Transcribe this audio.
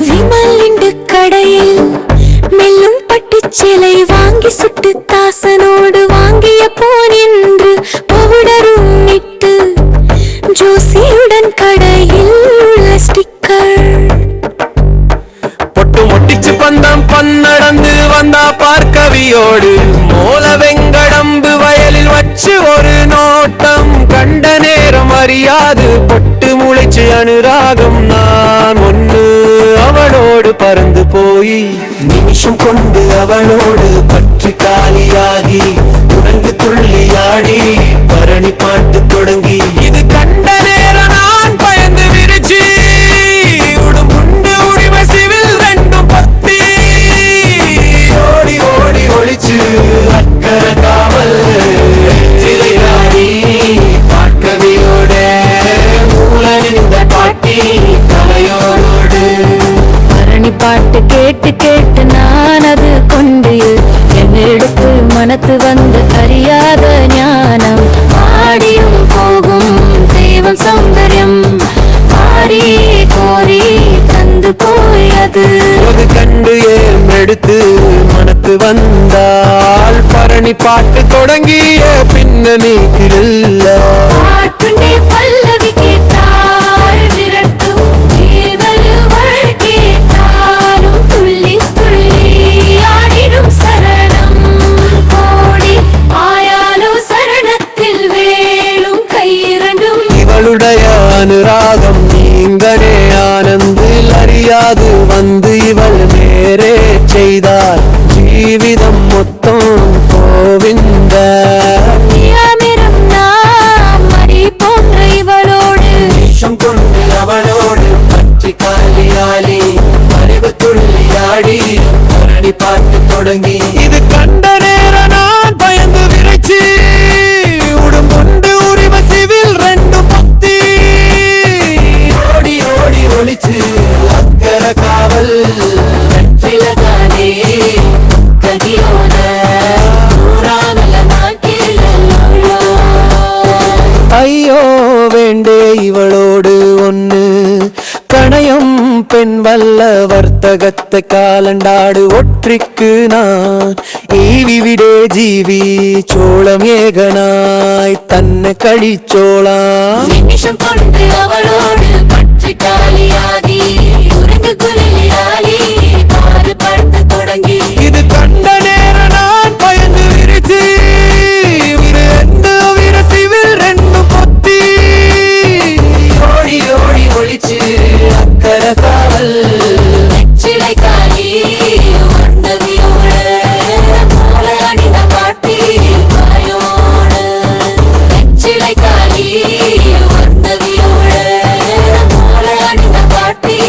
விமல் கடையில் மெல்லும் பட்டுச் வாங்கி சுட்டு தாசனோடு வாங்கிய போன் என்று பவுடரும் இட்டு ஜோசியுடன் கடையில் உள்ள ஸ்டிக்கர். பொட்டு முட்டிச்சு பந்தம் பன்னடந்து வந்தா பார்க்கவியோடு மோல வெங்கடம்பு வயலில் வச்சு ஒரு நோட்டம் கண்ட முடியாது. அறியாது பொட்டு முளைச்சு அனுராகம் நான் ஒன்று அவளோடு பறந்து போய் நிமிஷம் கொண்டு அவளோடு பற்றி காலியாகி உடங்கு துள்ளியாடி பரணி பாட்டு தொடங்கி. இது கண்ட நேரம் நான் பயந்து விரிச்சி. உடம்புண்டு உண்டு உரிமை சிவில் ரெண்டும் பத்தி. ஓடி ஓடி ஒளிச்சு அக்கற பாட்டு கேட்டு கேட்டு நான் அது கொண்டு என்னெடுத்து மனத்து வந்து அறியாத ஞானம். பாடியும் போகும் தெய்வம் சௌந்தர்யம். மாறி கோரி தந்து போயது. அது கண்டு எடுத்து மனத்து வந்தால் பரணி பாட்டு தொடங்கிய பின்னணி கிருல்ல நீங்களே ஆனந்தில் அறியாது வந்து இவள் நேரே செய்தார் ஜீவிதம் மொத்தம் கோவிந்த. கொண்டு அவளோடு பற்றி காலியாலி மறைவு துள்ளியாடி மரணி பாட்டு தொடங்கி பெண் வல்ல வர்த்தகத்தை காலண்டாடு ஒற்றிக்கு நான். ஈவி விடே ஜீவி சோளம் ஏகனாய் தன்னை கழிச்சோளா நிமிஷம் கொண்டு அவளோடு por ti.